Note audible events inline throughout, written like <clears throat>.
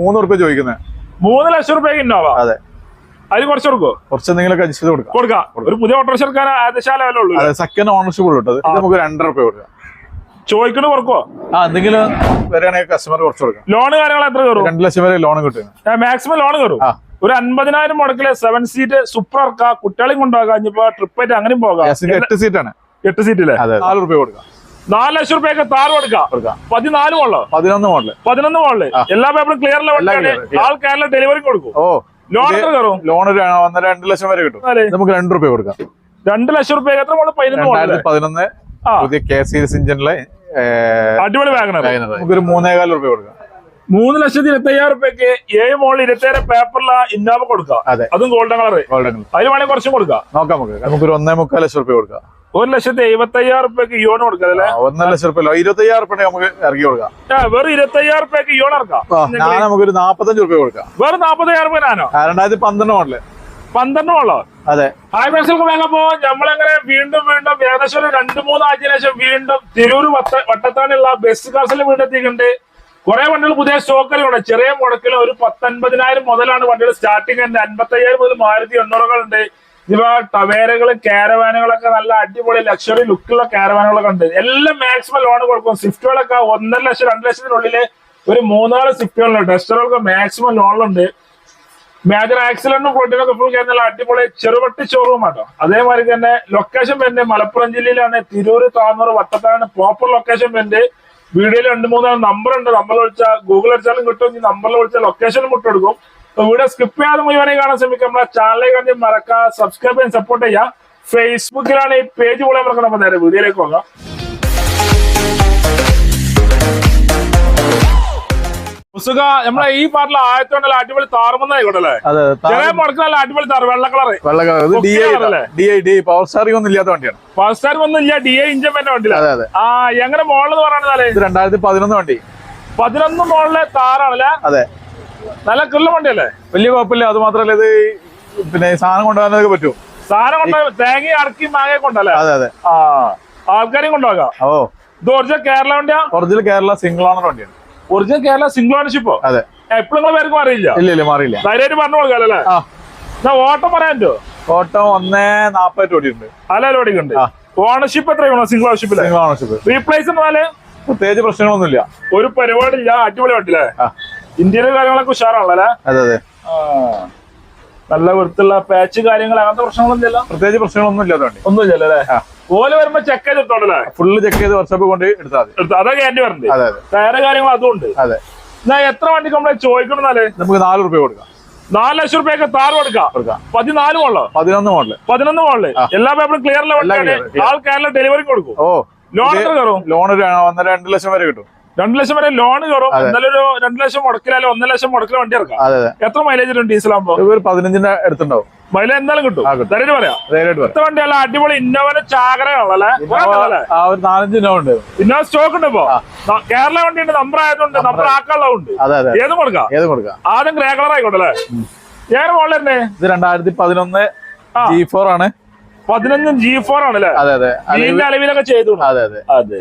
മൂന്ന് റുപ്യ ചോദിക്കുന്നത് മൂന്ന് ലക്ഷം റുപ്യക്ക് ഇന്നോവ? അതെ. അതിൽ കുറച്ച് കൊടുക്കോ? കുറച്ച് എന്തെങ്കിലും അഡ്ജസ്റ്റ് കൊടുക്കാം. കൊടുക്കാം. ഒരു പുതിയ ഓട്ടോറിക്ഷ എടുക്കാൻ ഉള്ളൂ സെക്കൻഡ് ഓണർഷിപ്പ് ഉള്ളൂ ഇത് നമുക്ക് രണ്ടര റുപ്യ കൊടുക്കാം. ചോദിക്കണ കുറക്കോ ആ എന്തെങ്കിലും വരികയാണെങ്കിൽ കസ്റ്റമർ കുറച്ച് കൊടുക്കാം. ലോൺ കാര്യങ്ങൾ എത്ര കയറും? രണ്ട് ലക്ഷം വരെ ലോൺ കിട്ടും. മാക്സിമം ലോൺ കയറും? ഒരു അൻപതിനായിരം മുടക്കിലെ സെവൻ സീറ്റ് സൂപ്പർ ഇറക്കാം കുട്ടികളെയും കൊണ്ടുപോകാം. ഇനിയിപ്പോ ട്രിപ്പ് ആയിട്ട് അങ്ങനെയും പോകാം. എട്ട് സീറ്റാണ് എട്ട് സീറ്റില്ലേ അല്ലേ നാല് റുപ്യ കൊടുക്കാം. നാല് ലക്ഷം റുപ്യക്ക് താറ് കൊടുക്കാം. കൊടുക്കാം. പതിനാല് മോളോ പതിനൊന്ന് മോളിൽ പതിനൊന്ന് മോളിൽ എല്ലാ പേപ്പറും ക്ലിയർ. ആൾ കേരള ഡെലിവറി കൊടുക്കും. ഓ ലോൺ കയറും? ലോൺ ഒന്നര രണ്ട് ലക്ഷം വരെ കിട്ടും. നമുക്ക് രണ്ട് റുപ്യ കൊടുക്കാം. രണ്ട് ലക്ഷം റുപ്യ എത്ര മോൾ പതിനൊന്ന് പതിനൊന്ന് പുതിയ കെ സീരീസ് ഇഞ്ചിനിലെ അടിപൊളി നമുക്ക് ഒരു മൂന്നേകാൽ റുപ്യ കൊടുക്കാം. മൂന്ന് ലക്ഷത്തി ഇരുപത്തി അയ്യായിരം റുപ്യക്ക് ഏഴ് മോളിൽ ഇരുപത്തേഴ് പേപ്പറില ഇന്നോവ കൊടുക്കാം അതെ. അതും ഗോൾഡൻ കളർ ഗോൾഡൻ കളർ അതിൽ വേണമെങ്കിൽ കുറച്ചും കൊടുക്കാം. നോക്കാം നമുക്ക്. നമുക്ക് നമുക്കൊരു ഒന്നേ മുക്കാൽ ലക്ഷം റുപ്യ കൊടുക്കാം. ഒരു ലക്ഷത്തി എഴുപത്തി അയ്യായിരം റുപ്യക്ക് ഇയോൺ കൊടുക്കാം അല്ലേ? ഒന്നര ലക്ഷം റുപ്യ ഇരുപത്തി അയ്യായിരം റുപ്യ നമുക്ക് ഇറക്കി കൊടുക്കാം. വെറും ഇരുപത്തി അയ്യായിരം റുപ്യക്ക് ഇയോൺ ഇറക്കാം. നമുക്ക് ഞാൻ നമുക്കൊരു നാപ്പത്തഞ്ച് റുപ്യ കൊടുക്കാം. വെറും നാപ്പത്തയ്യായിരം റുപ്യ ഞാനോ? രണ്ടായിരത്തി പന്ത്രണ്ട് മോഡൽ. പന്ത്രണ്ട് മോളോ? അതെ. ഫ്രണ്ട്സ് വേഗപ്പോ നമ്മളങ്ങനെ വീണ്ടും വീണ്ടും ഏകദേശം ഒരു രണ്ട് മൂന്ന് ആഴ്ച ശേഷം വീണ്ടും തിരൂർ വട്ട വട്ടത്താനുള്ള ബസ് കാസിൽ വീണ്ടെത്തിയിട്ടുണ്ട്. കുറെ വണ്ടികൾ പുതിയ സ്റ്റോക്കുകളുണ്ട് ചെറിയ മുടക്കിൽ ഒരു പത്തൊൻപതിനായിരം മുതലാണ് വണ്ടികൾ സ്റ്റാർട്ടിങ് ഉണ്ട് അൻപത്തയ്യായിരം മുതൽ മാരുതി എണ്ണൂറുകളുണ്ട്. ഇപ്പൊ ടവേരകൾ കാരവാനുകളൊക്കെ നല്ല അടിപൊളി ലക്ഷറി ലുക്കുള്ള കാരവാനുകളൊക്കെ ഉണ്ട്. എല്ലാം മാക്സിമം ലോൺ കൊടുക്കും. സ്വിഫ്റ്റുകളൊക്കെ ഒന്നര ലക്ഷം രണ്ട് ലക്ഷത്തിനുള്ളിൽ ഒരു മൂന്നാൽ സ്വിഫ്റ്റുകളുണ്ട് ടെസ്റ്ററുകൾക്ക് മാക്സിമം ലോണിലുണ്ട് മേജർ ആക്സിഡന്റും ഫോർട്ടിനൊക്കെ ഫുൾ കഴിഞ്ഞാൽ അടിപൊളി ചെറുപട്ടി ഷോറൂം ആട്ടോ. അതേമാതിരി തന്നെ ലൊക്കേഷൻ വരുന്നത് മലപ്പുറം ജില്ലയിലാണ്. തിരൂർ താന്നൂർ വട്ടത്താണ് പ്രോപ്പർ ലൊക്കേഷൻ വരുന്നത്. വീഡിയോയിൽ രണ്ട് മൂന്ന് നമ്പർ ഉണ്ട്. നമ്പർ വിളിച്ചാൽ ഗൂഗിൾ അടിച്ചാലും കിട്ടും. ഈ നമ്പറിൽ വിളിച്ചാൽ ലൊക്കേഷനും അപ്പൊ വീഡിയോ സ്കിപ്പ് ചെയ്യാതെ മുഴുവനെ കാണാൻ ശ്രമിക്കാം. നമ്മളെ ചാനലിലേക്ക് കണ്ടി മറക്കാം സബ്സ്ക്രൈബ് ചെയ്യാൻ സപ്പോർട്ട് ചെയ്യാം ഫേസ്ബുക്കിലാണ് ഈ പേജ് പോലെ മറക്കണം അപ്പൊ നേരെ വീഡിയോയിലേക്ക് പോകാം. മുസുക നമ്മളെ ഈ പാട്ടിൽ ആയത്തോണ്ടല്ല അടിപൊളി താറുമെന്നായിക്കോട്ടല്ലേ ചെറിയ മുടക്ക് നല്ല അടിപൊളി താറ് വെള്ള കളറ്. വെള്ള colour D I D I D power steering ഒന്നും ഇല്ലാത്ത വണ്ടിയാണ്. പവർ സ്റ്റാർ ഒന്നും ഇല്ല. ഡി ഐ ഇഞ്ചൻ തന്നെ വണ്ടിയില്ല അതെ അതെ. ആ എങ്ങനെ മോളെന്ന് പറയണതാലേ ഇത് രണ്ടായിരത്തി പതിനൊന്ന് വണ്ടി. പതിനൊന്ന് മോളിലെ താറാണല്ലേ? അതെ. നല്ല കിള്ള വണ്ടിയല്ലേ? വലിയ കുഴപ്പമില്ല. അത് മാത്രല്ല ഇത് പിന്നെ സാധനം കൊണ്ടുപോകാനൊക്കെ പറ്റും. സാധനം കൊണ്ട് തേങ്ങ അടക്കി മാങ്ങ കൊണ്ടല്ലേ? അതെ അതെ. ആ ആൾക്കാരെയും കൊണ്ടുപോകാം. ഓ. ഇത് ഒറിജിനൽ കേരള വണ്ടിയാ? ഒറിജിനൽ കേരള സിംഗിൾ ഓണർ വണ്ടിയാണ്. ഒറിജിനൽ കേരള സിംഗിൾ ഓണർഷിപ്പോ അതെ. എപ്പോഴും നിങ്ങൾ പേർക്ക് അറിയില്ല ഇല്ല ഇല്ല മാറിയില്ല. ധൈര്യമായിട്ട് പറഞ്ഞു കൊടുക്കാം അല്ലേ? എന്നാ ഓട്ടം പറയാൻ പറ്റുമോ ഓട്ടം ഒന്നേ നാപ്പത് ഓടിയിട്ടുണ്ട്. അല്ല ഓടിക്കുണ്ട് ആ. ഓണർഷിപ്പ് എത്രയാണോ single ownership single ownership replace എന്നാൽ പ്രത്യേകിച്ച് പ്രശ്നങ്ങളൊന്നുമില്ല. ഒരു പരിപാടിയില്ല അടിപൊളി വണ്ടിയില്ലേ ആ. ഇന്ത്യയിലെ കാര്യങ്ങളൊക്കെ ഉഷാറാണല്ലേ അതെ അതെ. നല്ല വൃത്തിയുള്ള പാച്ച് കാര്യങ്ങൾ അങ്ങനത്തെ പ്രശ്നങ്ങളൊന്നുമില്ല പ്രത്യേകിച്ച് പ്രശ്നങ്ങളൊന്നും ഇല്ലാത്ത വണ്ടി ഒന്നുമില്ല അല്ലേ. ഓൽ വരുമ്പോ ചെക്ക് ചെയ്തിട്ടുണ്ടല്ലേ? ഫുള്ള് ചെക്ക് ചെയ്ത് വർഷോപ്പ് കൊണ്ട് എടുത്താൽ മതി. എന്റെ വരണ്ടേ. അതെ അതെ. വേറെ കാര്യങ്ങൾ അതും ഉണ്ട്. അതെ. എന്നാ എത്ര വണ്ടിക്ക് നമ്മളെ ചോദിക്കണമെന്നാലേ നമുക്ക് നാല് റുപ്യ കൊടുക്കാം. നാല് ലക്ഷം റുപ്യൊക്കെ താറ് കൊടുക്കാം. പതിനാല് മോളോ പതിനൊന്ന് മോളിൽ. പതിനൊന്ന് മോളിൽ. എല്ലാ പേപ്പറും ക്ലിയർ. ആൾ കേരള ഡെലിവറി കൊടുക്കും. ഓ ലോൺ എത്ര കയറും ലോൺ ഒരു ഒന്നര രണ്ട് ലക്ഷം വരെ കിട്ടും. രണ്ട് ലക്ഷം വരെ ലോൺ കയറും. എന്നാലും ഒരു രണ്ടു ലക്ഷം മുടക്കിലാലും ഒന്നര ലക്ഷം മുടക്കില വണ്ടി ഇറക്കാം. എത്ര മൈലേജ് ഉണ്ട് ഡീസൽ ആകുമ്പോ ഒരു പതിനഞ്ചിന്റെ അടുത്തുണ്ടാവും. മൈലേജ് എന്തായാലും കിട്ടും. തരേ. ധൈര്യം പറയാം. ധൈര്യമായിട്ട് വണ്ടി എത്ര വണ്ടിയല്ല അടിപൊളി ഇന്നോവന്റെ ചാകരയാണല്ലേ ഇന്നോവ- നാലഞ്ച് ഉണ്ട്. ഇന്നോവ സ്റ്റോക്ക് ഉണ്ട് ഇപ്പൊ. കേരള വണ്ടി ഉണ്ട് നമ്പർ ആയതുകൊണ്ട് നമ്പർ ആക്കാനുള്ളതുണ്ട് ഏത് കൊടുക്കാം ഏത് കൊടുക്കാം ആദ്യം ഗ്രേ കളർ ആയിക്കോട്ടെ അല്ലേ? ഏറെ മോളിൽ തന്നെ ഇത് രണ്ടായിരത്തി പതിനൊന്ന്. ജി ഫോർ ആണ്. പതിനൊന്നും ജി ഫോർ ആണല്ലേ അതെ അതെ. അലവിലൊക്കെ ചെയ്തു. അതെ അതെ. അതെ.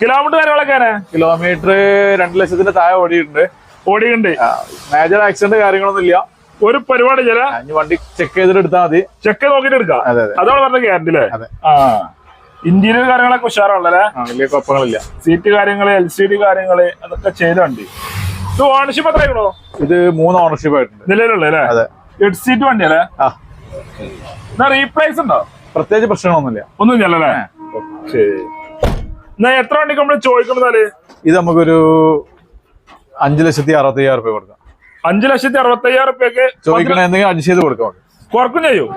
കിലോമീറ്റർ കാര്യങ്ങളൊക്കെ കിലോമീറ്റർ രണ്ട് ലക്ഷത്തിന്റെ താഴെ ഓടിയിട്ടുണ്ട്. ഓടിയിട്ടുണ്ട്. മേജർ ആക്സിഡന്റ് കാര്യങ്ങളൊന്നും ഇല്ല. ഒരു പരിപാടി ചില വണ്ടി ചെക്ക് ചെയ്തിട്ട് എടുത്താൽ മതി. ചെക്ക് നോക്കിട്ട് എടുക്കാം. അതെ അതെ. അതോടെ പറഞ്ഞ ഗ്യാരണ്ടി അല്ലേ? അതെ. ആ. ഇന്റീരിയർ കാര്യങ്ങളൊക്കെ ഉഷാറാണല്ലേ ആ, വലിയ കുഴപ്പങ്ങളില്ല സീറ്റ് കാര്യങ്ങൾ എൽ സി ഡി കാര്യങ്ങൾ അതൊക്കെ ചെയ്ത വണ്ടി ഇത് ഓണർഷിപ്പ് എത്രയാണോ ഇത് മൂന്ന് ഓണർഷിപ്പ് ആയിട്ടുണ്ട്. നിലവിലുള്ള അതെ. എട്ട് സീറ്റ് വണ്ടി അല്ലേ? റീപ്ലേസ് ഉണ്ടോ? പ്രത്യേകിച്ച് പ്രശ്നങ്ങളൊന്നുമില്ല. ഒന്നും ഇല്ലല്ലേ ശരി എത്ര വണ്ടി നമ്മൾ ചോദിക്കുന്നതാൽ ഇത് നമുക്കൊരു അഞ്ചു ലക്ഷത്തി അറുപത്തി അയ്യായിരം രൂപ കൊടുക്കാം. അഞ്ചു ലക്ഷത്തി അറുപത്തി അയ്യായിരം രൂപയ്ക്ക് ചോദിക്കണ എന്തെങ്കിലും അഡ്ജസ്റ്റ് ചെയ്ത് കൊടുക്കാം കുറക്കും ചെയ്യും.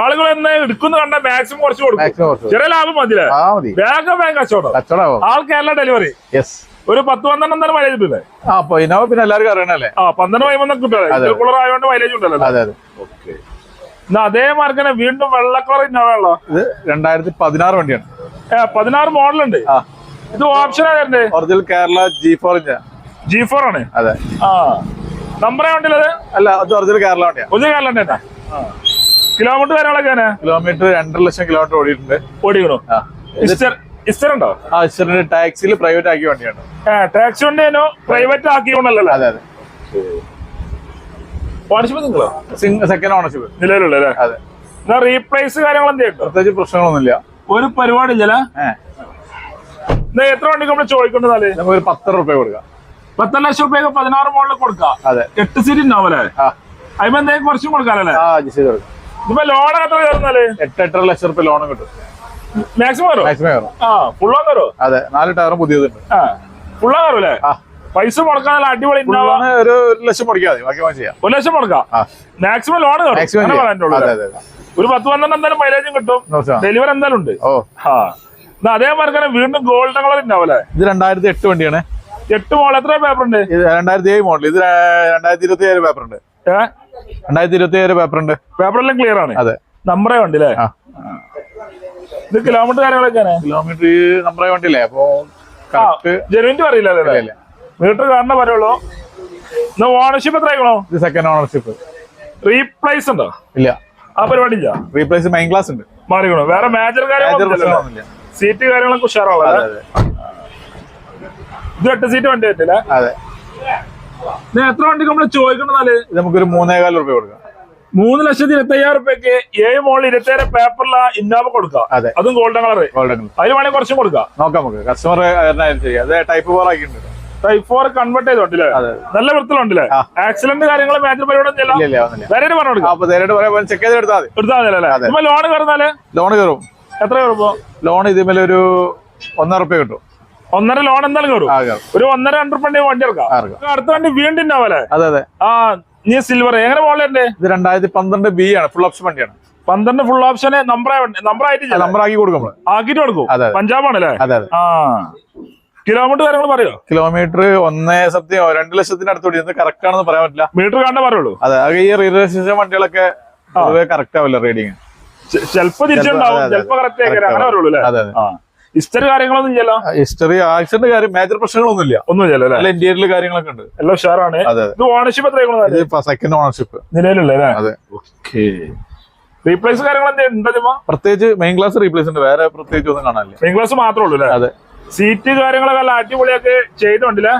ആളുകൾ എന്നെ എടുക്കുന്ന കണ്ട മാക്സിമം കുറച്ച് കൊടുക്കും. ചെറിയ ലാഭം മതില്ലേ ആ മതി. വേഗം വേഗം കച്ചവടം. കച്ചവടം ആൾ കേരള ഡെലിവറി യെസ് ഒരു പത്ത് പന്ത്രണ്ട് എന്തായാലും മൈലേജ് കിട്ടില്ലേ ആ ഇന്നോവ പിന്നെ എല്ലാവർക്കും അറിയണല്ലേ ആ പന്ത്രണ്ട് പതിമൂന്നൊക്കെ കിട്ടില്ലേ. കൂളർ ആയതുകൊണ്ട് മൈലേജ് ഉണ്ടല്ലോ അതെ അതെ. എന്നാ അതേ മാർക്കനെ വീണ്ടും വെള്ള കളർ ഇന്നോവയുള്ള ഇത് രണ്ടായിരത്തി പതിനാറ് വണ്ടിയാണ്. ഏ പതിനാറ് മോഡലുണ്ട് ഇത് ഓപ്ഷൻ വരണ്ടേ original Kerala G four inch G four ആണ്? അതെ. ആ. നമ്പർ വണ്ടിയിലത്? അല്ല അത് ഒറിജിനൽ കേരള വണ്ടിയാണ് ഒറിജിനൽ കേരള തന്നെ കിലോമീറ്റർ കാര്യങ്ങളൊക്കെ കിലോമീറ്റർ രണ്ടര ലക്ഷം കിലോമീറ്റർ ഓടിയിട്ടുണ്ട്. ഓടിക്കണോ? ആ. ഇസ്റ്റർ ഉണ്ടോ? ആ ഇസ്റ്ററിന്റെ ടാക്സിയിൽ പ്രൈവറ്റ് ആക്കിയ വണ്ടിയാണ്. ടാക്സി വണ്ടി പ്രൈവറ്റ് ആക്കിയോണ്ടല്ലോ അതെ അതെ. ഓണർഷിപ്പ് നിങ്ങളോ? സെക്കൻഡ് ഓണർഷിപ്പ് നിലവിലുള്ള അതെ. റീപ്ലേസ് കാര്യങ്ങൾ എന്ത് കേട്ടോ പ്രത്യേകിച്ച് പ്രശ്നങ്ങളൊന്നുമില്ല. ഒരു പരിപാടി ഇല്ല എത്ര വണ്ടി നമ്മൾ ചോദിക്കേണ്ടതാൽ? നമുക്ക് ഒരു പത്തര റുപ്യ കൊടുക്കാം. പത്ത് ലക്ഷം റുപ്യ പതിനാറ് മോളിൽ കൊടുക്കാം? അതെ. എട്ട് സീറ്റ് ഉണ്ടാവല്ലേ ആ. അതിപ്പോ എന്തെങ്കിലും കുറച്ചും കൊടുക്കാനല്ലേ ഇപ്പൊ ലോൺ എത്ര കയറുന്നാൽ എട്ട് എട്ടര ലക്ഷം റുപ്യ ലോൺ കിട്ടും. മാക്സിമം കയറും? മാക്സിമം കയറും. ആ ഫുള്ളോ കയറോ? അതെ നാല് ടയറും പുതിയതുണ്ട്. ഫുള്ളോ അല്ലേ പൈസ മുടക്കാൻ അടിപൊളി ഉണ്ടാവാ ഒരു ലക്ഷം ബാക്കി ചെയ്യാം. ഒരു ലക്ഷം മുടക്കാം? മാക്സിമം ലോൺ മാക്സിമം ഒരു പത്ത് പന്ത്രണ്ട് എന്തായാലും മൈലേജും കിട്ടും. ഡെലിവറി എന്തായാലും ഉണ്ട്. ഓ. ആ. അതേമാതിരി തന്നെ വീണ്ടും ഗോൾഡൻ കളർ ഉണ്ടാവല്ലേ ഇത് രണ്ടായിരത്തി എട്ട് വണ്ടിയാണ്. എട്ട് മോഡൽ എത്ര പേപ്പർ ഉണ്ട്? ഇത് രണ്ടായിരത്തി ഏഴ് മോഡൽ ഇത് രണ്ടായിരത്തി ഇരുപത്തി ഏഴ് പേപ്പർ ഉണ്ട്. രണ്ടായിരത്തി ഇരുപത്തി ഏഴ് പേപ്പർ ഉണ്ട് പേപ്പറെല്ലാം ക്ലിയർ ആണ്. അതെ. നമ്പറേ വണ്ടി അല്ലേ? ഇത് കിലോമീറ്റർ കാര്യങ്ങളൊക്കെയാണ് കിലോമീറ്റർ നമ്പറേ വണ്ടിയില്ലേ? അപ്പൊ ജനുവിന്റെ അറിയില്ല. മീറ്റർ കാണുന്ന പറയുള്ളൂ. ഓണർഷിപ്പ് എത്ര ആയിക്കണോ? ഇത് സെക്കൻഡ് ഓണർഷിപ്പ് റീപ്ലേസ് ഉണ്ടോ? ഇല്ല. ആ പരിപാടി ഇല്ല. റീപ്ലേസ് മെയിൻ ക്ലാസ് ഉണ്ട്. മാറിക്കണോ? വേറെ മേജർ കാര്യം കാര്യങ്ങളൊന്നും പ്രശ്നമൊന്നുമില്ല. സീറ്റ് കാര്യങ്ങളൊക്കെ അതെ ഇത് എട്ട് സീറ്റ് വണ്ടി പറ്റില്ല? അതെ. എത്ര വണ്ടി നമ്മൾ ചോദിക്കണമെന്നാൽ നമുക്ക് നമുക്കൊരു മൂന്നേകാൽ രൂപ കൊടുക്കാം. മൂന്ന് ലക്ഷത്തി ഇരുപത്തി അയ്യായിരം റുപ്യക്ക് ഏഴ് മോളിൽ ഇരുപത്തേഴ് പേപ്പറില ഇന്നോവ കൊടുക്കാം. അതെ. അതും ഗോൾഡൻ കളർ ഗോൾഡൻ കളർ അതിന് വേണമെങ്കിൽ കുറച്ചും കൊടുക്കാം. നോക്കാം നമുക്ക്. കസ്റ്റമർ ചെയ്യാം അതെ ടൈപ്പ് ഫോർ ആക്കിയിട്ടുണ്ട്. ടൈപ്പ് ഫോർ കൺവേർട്ട് ചെയ്തോണ്ടല്ലേ? നല്ല വൃത്തിലുണ്ടല്ലേ. ആക്സിഡന്റ് കാര്യങ്ങൾ മേജർ പരിപാടി പറഞ്ഞു കൊടുക്കാം? ചെക്ക് ചെയ്ത് എടുത്താൽ മതി. എടുത്താൽ അതെ. ലോൺ കയറുന്നാലേ ലോൺ കയറും എത്ര കയറുമ്പോ ലോൺ ഇതേമേലെ ഒരു ഒന്നര റുപ്യ കിട്ടും. ഒന്നര ലോൺ എന്തായാലും കയറും ഒരു ഒന്നര രണ്ട് റുപ്യ വണ്ടി എടുക്കാം. അടുത്ത വണ്ടി വീണ്ടും ഉണ്ടാവല്ലേ അതെ അതെ. ആ നീ സിൽവർ എങ്ങനെ മോളിലുണ്ട് ഇത് രണ്ടായിരത്തി പന്ത്രണ്ട് ബി ആണ്. ഫുൾ ഓപ്ഷൻ വണ്ടിയാണ്. പന്ത്രണ്ട് ഫുൾ ഓപ്ഷന് നമ്പർ നമ്പർ ആയിട്ട് നമ്പർ ആക്കി കൊടുക്കും ആക്കിട്ട് കൊടുക്കും. അതെ, അതെ. പഞ്ചാബ് ആണല്ലേ അതെ അതെ. ആ. കിലോമീറ്റർ കാര്യങ്ങൾ പറയോ? കിലോമീറ്റർ ഒന്നേ സത്യം രണ്ട് ലക്ഷത്തിന്റെ അടുത്തോടി ഇത് കറക്റ്റ് ആണെന്ന് പറയാൻ പറ്റില്ല. മീറ്റർ കാണാൻ പറയുള്ളൂ. അതെ അത് ഈ റിലേഷൻഷിപ്പ് വണ്ടികളൊക്കെ കറക്റ്റ് ആവില്ല റീഡിങ്. ചിലപ്പോ തിരിച്ചുണ്ടാവും. ചിലപ്പോ കറക്റ്റ് അങ്ങനെ വരുള്ളൂ അല്ലേ? ഹിസ്റ്ററി കാര്യങ്ങളൊന്നും ഇല്ലല്ലോ? ഹിസ്റ്ററി ആക്സിഡന്റ് കാര്യം മേജർ പ്രശ്നങ്ങളൊന്നും ഇല്ല. ഒന്നും ഇല്ലല്ലോ അല്ലെ? ഇന്ത്യയിലെ കാര്യങ്ങളൊക്കെ ഉണ്ട്. എല്ലാം ഉഷാറാണ്. ഇത് ഓണർഷിപ്പ് എത്രയാണ് സെക്കൻഡ് ഓണർഷിപ്പ് നിലവിലുള്ള അതെ. ഓക്കെ റീപ്ലേസ് കാര്യങ്ങൾ പ്രത്യേകിച്ച് മെയിൻ ക്ലാസ് റീപ്ലേസ് ഉണ്ട്. വേറെ പ്രത്യേകിച്ച് ഒന്നും കാണാനില്ല. മെയിൻ ക്ലാസ് മാത്രമേ ഉള്ളൂ അല്ലേ? അതെ. സീറ്റ് കാര്യങ്ങളൊക്കെ നല്ല അടിപൊളിയൊക്കെ ചെയ്തോണ്ടില്ലേ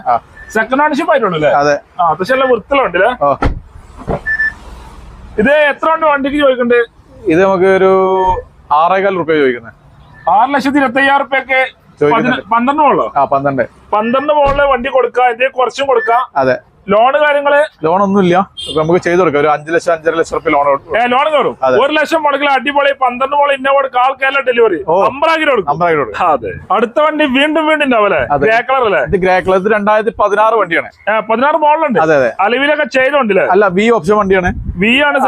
സെക്കൻഡ് ഓണർഷിപ്പ് ആയിട്ടുള്ളൂ അതെ. അത്യാവശ്യം എല്ലാം വൃത്തിലുണ്ടല്ലേ ഇത് എത്ര വണ്ടി വണ്ടിക്ക് ചോദിക്കണ്ടേ? ഇത് നമുക്ക് ഒരു ആറേകാൽ റുപ്യ ചോദിക്കുന്നത് ആറ് ലക്ഷത്തി ഇരുപത്തി അയ്യായിരം റുപ്യൊക്കെ പന്ത്രണ്ട് മോളോ? ആ പന്ത്രണ്ട്. പന്ത്രണ്ട് മോളിൽ വണ്ടി കൊടുക്കാം ഇതിൽ കുറച്ചും കൊടുക്കാം? അതെ. ലോണ് കാര്യങ്ങൾ? ലോൺ ഒന്നുമില്ല ഇല്ല നമുക്ക് ചെയ്തു കൊടുക്കാം. ഒരു അഞ്ച് ലക്ഷം അഞ്ചര ലക്ഷം റുപ്യ ലോൺ ലോൺ കയറും. ഒരു ലക്ഷം മുടക്കിൽ അടിപൊളി പന്ത്രണ്ട് മോൾ ഇന്ന കാൽ കേരള ഡെലിവറി കൊടുക്കും. കൊടുക്കാം. അതെ. അടുത്ത വണ്ടി വീണ്ടും വീണ്ടും ഉണ്ടാവല്ലേ ഗ്രേ കളർ അല്ലേ? ഇത് ഗ്രേ കളർ രണ്ടായിരത്തി പതിനാറ് വണ്ടിയാണ്. പതിനാറ് മോളിലുണ്ട്. അതെ അതെ. അലവിലൊക്കെ ചെയ്തോണ്ടില്ലേ അല്ല? വി ഓപ്ഷൻ വണ്ടിയാണ്. വി ആണ്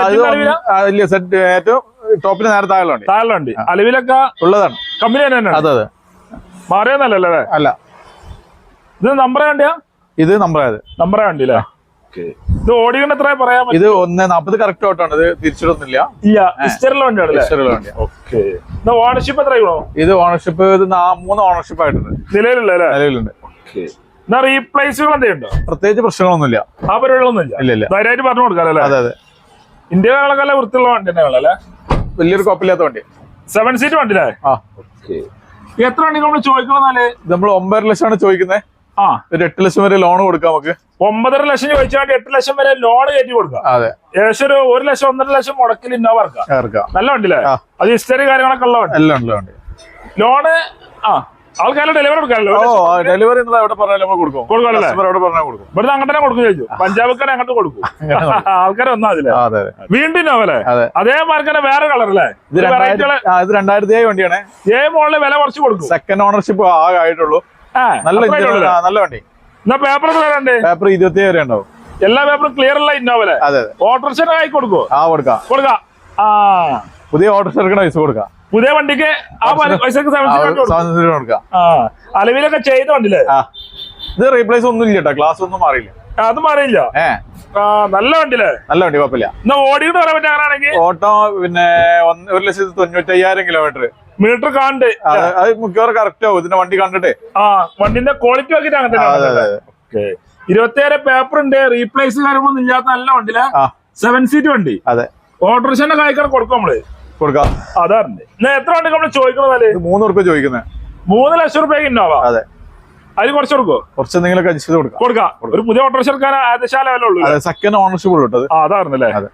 ഇല്ല സെറ്റ് ഏറ്റവും ടോപ്പിന് നേരെ താഴെ വണ്ടി. താഴെ ഉണ്ട് അലവിലൊക്കെ ഉള്ളതാണ്. കമ്പനി തന്നെ അതെ അതെ. മാറിയെന്നല്ലേ അല്ല. ഇത് നമ്പർ കണ്ടിയാ ഇത് നമ്പർ ആയത് വണ്ടി കണ്ടില്ലേ ഇത് ഓടിക്കണ്ട എത്ര പറയാൻ ഇത് ഒന്ന് നാപ്പത് കറക്റ്റ് ഓട്ടാണ് ഇത് തിരിച്ചിടൊന്നുമില്ല. ഓണർഷിപ്പ് എത്ര ആയിക്കണോ ഇത് ഓണർഷിപ്പ് ഇത് മൂന്ന് ഓണർഷിപ്പ് ആയിട്ടുണ്ട്. നിലവിലുള്ള നിലയിലുണ്ട് നിലവിലുണ്ട്. റീപ്ലേസുകൾ എന്തെയുണ്ടോ പ്രത്യേകിച്ച് പ്രശ്നങ്ങളൊന്നുമില്ല. ആ പരിപാടികളൊന്നും ഇല്ല ഇല്ല. ധൈര്യമായിട്ട് പറഞ്ഞു കൊടുക്കാം അല്ലേ? അതെ അതെ. ഇന്ത്യ നല്ല വൃത്തിയുള്ള വണ്ടി തന്നെയാണല്ലേ വലിയൊരു കുഴപ്പമില്ലാത്ത വണ്ടി. സെവൻ സീറ്റ് വണ്ടിയില്ലേ? ആ. എത്ര വണ്ടി നമ്മൾ ചോദിക്കണമെന്നാൽ നമ്മൾ ഒമ്പത് ലക്ഷമാണ് ചോദിക്കുന്നത്. ആ. ഒരു എട്ട് ലക്ഷം വരെ ലോൺ കൊടുക്കാം നമുക്ക്. ഒമ്പതര ലക്ഷം ചോദിച്ചാൽ എട്ട് ലക്ഷം വരെ ലോൺ കയറ്റി കൊടുക്കാം. അതെ. ഏകദേശം ഒരു ഒരു ലക്ഷം ഒന്നര ലക്ഷം മുടക്കിൽ ഇന്നോവ ഇറക്കാം. നല്ല വണ്ടിയില്ലേ. അത് ഹിസ്റ്ററി കാര്യങ്ങളൊക്കെ ഉള്ള വണ്ടി. എല്ലാം ഉള്ള വണ്ടി ലോണ് ആ. ആൾക്കാരെ ഡെലിവറി കൊടുക്കാമല്ലോ ഡെലിവറി എവിടെ പറഞ്ഞാലും നമ്മൾ കൊടുക്കും. പറഞ്ഞാൽ കൊടുക്കും. ഇവിടുന്ന് അങ്ങോട്ട് തന്നെ കൊടുക്കും ചോദിച്ചു. പഞ്ചാബുകാരെ അങ്ങോട്ട് കൊടുക്കും. ആൾക്കാരെ ഒന്നും അതില്ലേ അതെ അതെ. വീണ്ടും നോവല്ലേ അതേ. മാർക്കറ്റ് വേറെ കളർ ആ, ഇത് രണ്ടായിരത്തി ഏഴ് വണ്ടിയാണ്. ഏ മോളിലെ വില കുറച്ച് കൊടുക്കും. സെക്കൻഡ് ഓണർഷിപ്പ് ആകെ ആയിട്ടുള്ളൂ. നല്ല നല്ല വണ്ടി. എന്നാ പേപ്പർ തരാണ്ട്? പേപ്പർ ഇരുപത്തി ഏഴ് വരെ ഉണ്ടാവും. എല്ലാ പേപ്പറും ക്ലിയർ അല്ല? ഇന്നോവലെ ഓട്ടോറിക്ഷ ആയി കൊടുക്കോ? ആ കൊടുക്കാം. കൊടുക്കാം. ആ. പുതിയ ഓട്ടോ എടുക്കണ പൈസ കൊടുക്കാം. പുതിയ വണ്ടിക്ക് ആ പൈസക്ക് കൊടുക്കും. അലവിലൊക്കെ ചെയ്ത വണ്ടിയില്ലേ? ഇത് റീപ്ലേസ് ഒന്നും ഇല്ല കേട്ടോ. ക്ലാസ് ഒന്നും മാറിയില്ല. അത് മാറിയില്ല. നല്ല വണ്ടില്ലേ നല്ല വണ്ടി കുഴപ്പമില്ല. എന്നാ ഓടിയിട്ട് പറയാൻ അങ്ങനെയാണെങ്കിൽ ഓട്ടോ പിന്നെ ഒരു ലക്ഷത്തി തൊണ്ണൂറ്റി അയ്യായിരം കിലോമീറ്റർ മീറ്റർ കാണ്ട്. അത് മിക്കവാറും കറക്റ്റ് ആവും. ഇതിന്റെ വണ്ടി കണ്ടിട്ട്. ആ വണ്ടിന്റെ ക്വാളിറ്റി നോക്കിട്ട് അങ്ങനെ അതെ ഇരുപത്തിയേഴ് പേപ്പർ ഉണ്ട്. റീപ്ലേസ് കാര്യങ്ങളൊന്നും ഇല്ലാത്ത നല്ല വണ്ടിയിലെ ആ. സെവൻ സീറ്റ് വണ്ടി. അതെ. ഓട്ടോറിക്ഷന്റെ കായ്ക്കാർ കൊടുക്കും നമ്മൾ? കൊടുക്കാം. എന്നാ എത്ര വണ്ടി നമ്മൾ ചോദിക്കണതല്ലേ മൂന്ന് ഉറുപ്പ്യ ചോദിക്കുന്നത് മൂന്ന് ലക്ഷം റുപ്യ ഇന്നോവാ? അതെ. അതിന് കുറച്ച് കൊടുക്കോ? കുറച്ച് എന്തെങ്കിലുമൊക്കെ അഡ്ജസ്റ്റ് ചെയ്ത് കൊടുക്കാം. കൊടുക്കാം. ഒരു പുതിയ ഓട്ടോറിക്ഷ എടുക്കാൻ ഏകദേശം ലെവലേ ഉള്ളൂ അതെ സെക്കൻഡ് ഓണർഷിപ്പ് ഉള്ളൂ കേട്ടോ അതായിരുന്നല്ലേ? അതെ.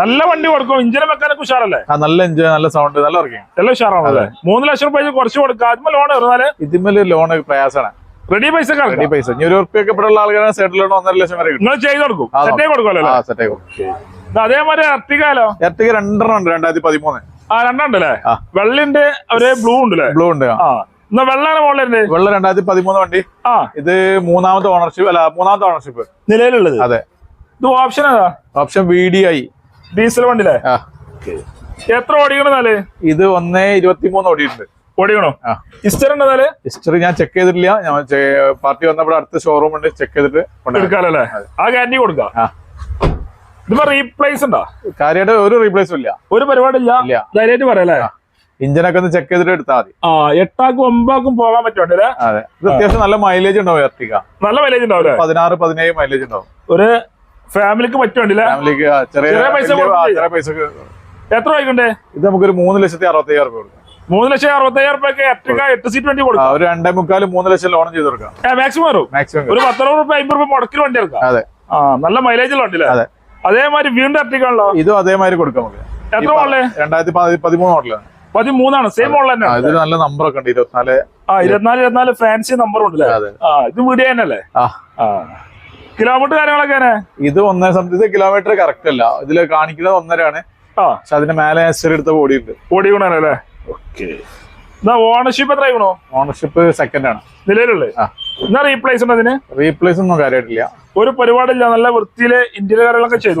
നല്ല വണ്ടി കൊടുക്കും. ഇഞ്ചിനെ വെക്കാനൊക്കെ ഉഷാറല്ലേ? ആ നല്ല ഇഞ്ചിൻ നല്ല സൗണ്ട് നല്ല വർക്കിംഗ് ഉഷാറാണ് അല്ലേ മൂന്ന് ലക്ഷം രൂപ കുറച്ച് കൊടുക്കാം. അതിന് ലോൺ കയറുന്നാൽ ഇതിന്മേൽ ലോൺ പ്രയാസമാണ്. റെഡി പൈസ റെഡി പൈസ. ഇനി ഒരു ഉറപ്പിയൊക്കെ ഇവിടെയുള്ള ആൾക്കാരെ സെറ്റിൽ ലോൺ ഒന്നര ലക്ഷം വരെ നിങ്ങൾ ചെയ്ത് കൊടുക്കും. സെറ്റേ കൊടുക്കുമല്ലോ ആ കൊടുക്കും. അതേമാതിരി എർട്ടിക്കാലോ എർട്ടിക രണ്ടെണ്ണം ഉണ്ട് രണ്ടായിരത്തി പതിമൂന്ന്. ആ രണ്ടുണ്ടല്ലേ വെള്ളിന്റെ ഒരു ബ്ലൂ ഉണ്ടല്ലേ? ബ്ലൂ ഉണ്ട് ആ. വെള്ളാണ് മോളിലുണ്ട് വെള്ള രണ്ടായിരത്തി പതിമൂന്ന് വണ്ടി. ആ. ഇത് മൂന്നാമത്തെ ഓണർഷിപ്പ് അല്ല മൂന്നാമത്തെ ഓണർഷിപ്പ് നിലയിലുള്ളത് അതെ. ഇത് ഓപ്ഷൻ ഏതാ? Option V D I diesel വണ്ടിയിലെ? ആ. എത്ര ഓടിക്കണെന്നാൽ ഇത് ഒന്നേ ഇരുപത്തി മൂന്ന് ഓടിയിട്ടുണ്ട്. ഓടിക്കണോ? ആ. ഇസ്റ്റർ ഉണ്ടെന്നാൽ ഹിസ്റ്ററി ഞാൻ ചെക്ക് ചെയ്തിട്ടില്ല. ഞാൻ പാർട്ടി വന്നപ്പോൾ അടുത്ത ഷോറൂം ഉണ്ട് ചെക്ക് ചെയ്തിട്ട് കൊണ്ടുവരാം. ആ ഗ്യാരണ്ടി കൊടുക്കാം. ഇതിപ്പോ റീപ്ലേസ് ഉണ്ടോ? കാര്യമായിട്ട് ഒരു റീപ്ലേസും ഇല്ല. ഒരു പരിപാടി ഇല്ല. ധൈര്യമായിട്ട് പറയല്ലേ? ഇഞ്ചനൊക്കെ ഒന്ന് ചെക്ക് ചെയ്തിട്ട് എടുത്താൽ മതി. ആ എട്ടാക്കും ഒമ്പാക്കും പോകാൻ പറ്റുമല്ലേ അതെ. ഇത് അത്യാവശ്യം നല്ല മൈലേജ് ഉണ്ടാവും എർട്ടിക നല്ല മൈലേജ് ഉണ്ടാവും പതിനാറ് പതിനേഴ് മൈലേജ് ഉണ്ടാവും. ഒരു ഫാമിലിക്ക് പറ്റുമല്ലേ ഫാമിലിക്ക് ചെറിയ ചെറിയ പൈസ പൈസ എത്ര വൈകണ്ടേ ഇത് നമുക്കൊരു മൂന്ന് ലക്ഷത്തി അറുപത്തി അയ്യായിരം രൂപ കൊടുക്കാം. മൂന്ന് ലക്ഷം അറുപത്തയ്യായിരം രൂപയ്ക്ക് എർട്ടിക എട്ട് സീറ്റ് വണ്ടി കൊടുക്കാം. ഒരു രണ്ടേ മുക്കാലും മൂന്ന് ലക്ഷം ലോൺ ചെയ്ത് കൊടുക്കാം. മാക്സിമം വരും? മാക്സിമം ഒരു പത്തറുപത് രൂപ അമ്പത് രൂപ മുടക്കിൽ വണ്ടി എടുക്കാം. അതെ. ആ നല്ല മൈലേജ് ഉണ്ടല്ലേ അതെ. അതേമാതിരി വീണ്ടും എർട്ടിക ഉള്ളോ ഇതും അതേമാതിരി കൊടുക്കാം നമുക്ക്. എത്ര മോഡൽ? രണ്ടായിരത്തി പതി- പതിമൂന്ന് മോഡലാണ്. പതിമൂന്നാണ് സെയിം മോഡൽ തന്നെ. ഇത് നല്ല നമ്പർ ഒക്കെ ഉണ്ട് ഇരുപത്തിനാല്. ആ ഇരുപത്തിനാല് ഇരുപത്തിനാല് ഫാൻസി നമ്പർ ഉണ്ടല്ലേ ആ ഇത് വീഡിയോ തന്നെയല്ലേ കിലോമീറ്റർ കാര്യങ്ങളൊക്കെ? ഇത് ഒന്നേ സംബന്ധിച്ച് കിലോമീറ്റർ കറക്റ്റ് അല്ല. ഇതിൽ കാണിക്കുന്നത് ഒന്നരാണ് ആ. പക്ഷെ അതിന്റെ മേലെ എടുത്ത ഓടി ഓടിക്കണല്ലേ ഓക്കെ എന്നാ ഓണർഷിപ്പ് എത്ര ആയിക്കണോ ഓണർഷിപ്പ് സെക്കൻഡ് ആണ്. നിലവിലുള്ളത് ആ. എന്നാ റീപ്ലേസ് ഉണ്ട് അതിന്? റീപ്ലേസ് ഒന്നും കാര്യമായിട്ടില്ല ഒരു പരിപാടില്ല നല്ല വൃത്തിയിൽ ഇന്ത്യയിലെ കാര്യങ്ങളൊക്കെ ചെയ്തു